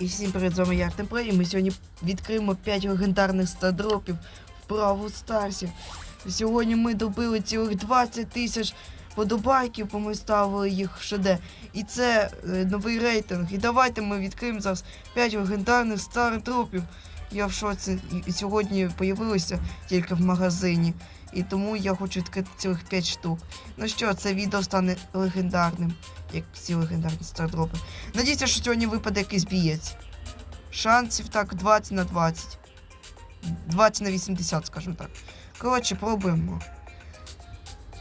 І всім привіт, з вами я Артем Прей, і ми сьогодні відкриємо 5 легендарних стадропів в Бравл Старсі. Сьогодні ми добили цілих 20 тисяч подобайків, бо ми ставили їх в ШД. І це е, новий рейтинг. І давайте ми відкриємо зараз 5 легендарних стардропів. Я в шоці і- сьогодні появилося тільки в магазині. І тому я хочу відкрити цілих 5 штук. Ну що, це відео стане легендарним, як всі легендарні стардропи. Надіюся, що сьогодні випаде якийсь бієць. Шансів так 20 на 20. 20 на 80, скажімо так. Коротше, пробуємо.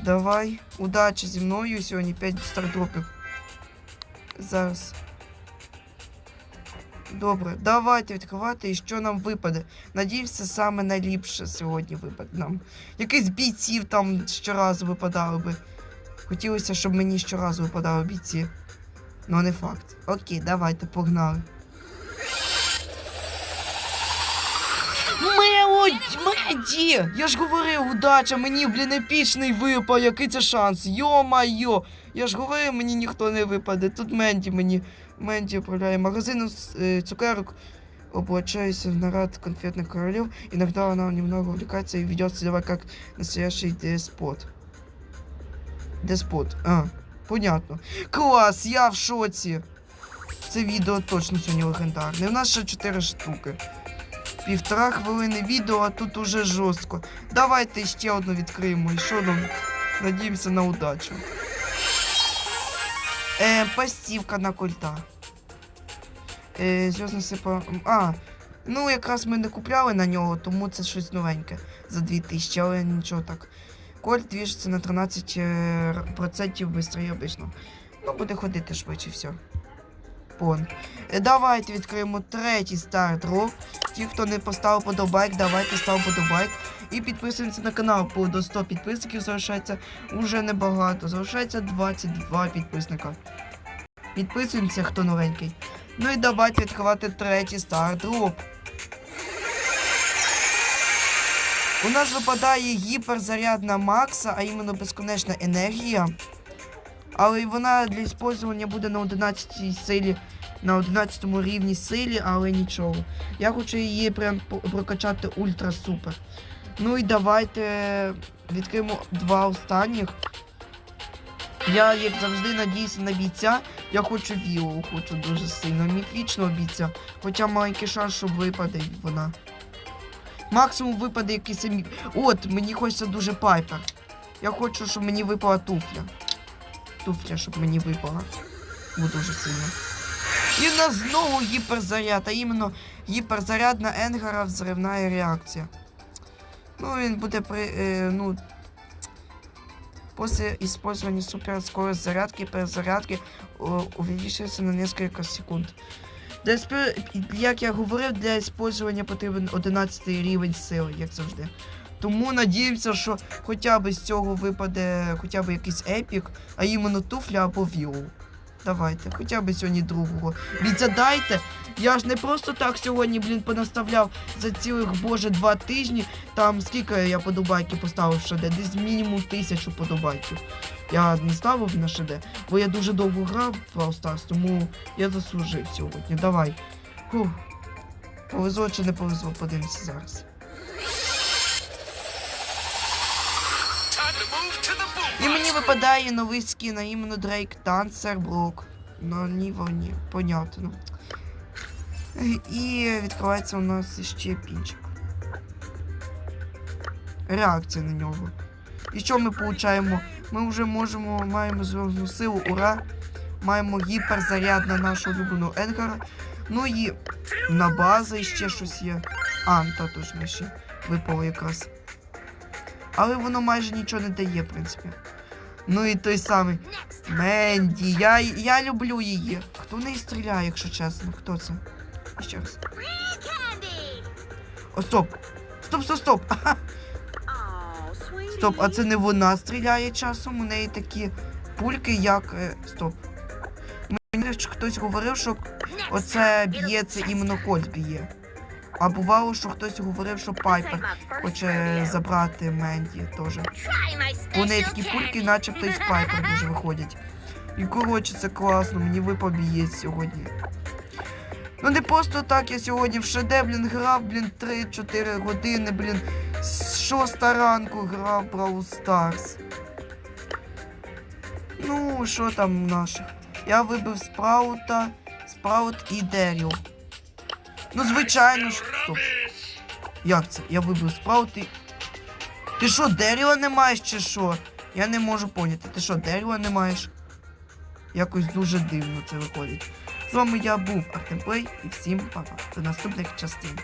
Давай. Удачі зі мною. Сьогодні 5 стардропів. Зараз. Добре, давайте відкривати і що нам випаде. Надіюся, саме найліпше сьогодні випаде нам. Якийсь бійців там щоразу випадали би. Хотілося, щоб мені щоразу випадали бійці. Ну, не факт. Окей, давайте, погнали. Меді! Я ж говорив, удача, мені, блін, епічний випав, який це шанс? Йо-майо! Я ж говорив, мені ніхто не випаде. Тут Менді мені. Менді управляє магазином е, цукерок. Облачаюся в наряд конфетных королев. Иногда она немного увлекается и ведет себя как настоящий деспот. Деспот. А, понятно. Клас, я в шоці. Це відео точно сьогодні легендарне. У нас ще 4 штуки. Півтора хвилини відео, а тут уже жорстко. Давайте ще одну відкриємо. І що нам? Надіємося на удачу. Е, пастівка на культа. Е, зв'язно сипа. А, ну якраз ми не купляли на нього, тому це щось новеньке за 2000, але нічого так. Кольт двіжиться на 13% швидше обично. Ну, буде ходити швидше все. Пон. Е, Давайте відкриємо третій старт стардроп. Ті, хто не поставив подобайк, давайте став подобайк. І підписуємося на канал, бо до 100 підписників залишається уже небагато. Залишається 22 підписника. Підписуємося, хто новенький. Ну і давайте відкривати третій старт стардроп. У нас випадає гіперзарядна Макса, а іменно безконечна енергія. Але вона для використання буде на 11 силі, на 11 рівні силі, але нічого. Я хочу її прям прокачати ультра супер. Ну і давайте відкриємо два останніх. Я, як завжди, надіюся на бійця. Я хочу Вілу, хочу дуже сильно. Міфічного бійця. Хоча маленький шанс, що випаде вона. Максимум випаде якийсь. От, мені хочеться дуже пайпер. Я хочу, щоб мені випала туфля. Туфля, щоб мені випала. Бо дуже сильно. І нас знову гіперзаряд, а іменно гіперзарядна Енгара взривна реакція. Ну, він буде при. Е, ну, После использования суперскорости зарядки и перезарядки увеличивается на несколько секунд. Для, як я говорив, для использования потрібен 11 рівень сили, як завжди. Тому надіємося, що хоча б з цього випаде хоча б якийсь епік, а іменно туфля або віу. Давайте, хоча б сьогодні другого. Відзадайте. Я ж не просто так сьогодні, блін, понаставляв за цілих, боже, два тижні. Там скільки я подобайки поставив в ШД? Десь мінімум тисячу подобайків. Я не ставив на ШД, бо я дуже довго грав в Brawl тому я заслужив сьогодні. Давай. Фух. Повезло чи не повезло, подивимося зараз. І мені випадає новий скін, а іменно Дрейк Танцер Брок. На Нівоні, понятно. І відкривається у нас ще пінчик. Реакція на нього. І що ми получаємо? Ми вже можемо, маємо зв'язну силу, ура! Маємо гіперзаряд на нашу улюблену Енгара. Ну і на база ще щось є. А, та точно ще випало якраз. Але воно майже нічого не дає, в принципі. Ну і той самий Менді. Я, я люблю її. Хто в неї стріляє, якщо чесно? Хто це? Ще раз. О, стоп! Стоп, стоп, стоп! Стоп, а це не вона стріляє часом, у неї такі пульки, як. е, Стоп. Мені хтось говорив, що оце б'є, це іменно Кольт б'є. А бувало, що хтось говорив, що Пайпер хоче забрати Менді теж. У неї такі пульки, начебто із Пайпер дуже виходять. І коротше, це класно, мені випав бієць сьогодні. Ну не просто так я сьогодні в ШД, блін, грав, блін, 3-4 години, блін, з 6 ранку грав Brawl Stars. Ну, що там у наших? Я вибив Спраута, Спраут і Деріл. Ну, звичайно ж. Стоп. Як це? Я вибив спаути. Ти що, дерева не маєш чи що? Я не можу поняти. Ти що, дерева не маєш? Якось дуже дивно це виходить. З вами я був Артемплей і всім пока. До наступних частин.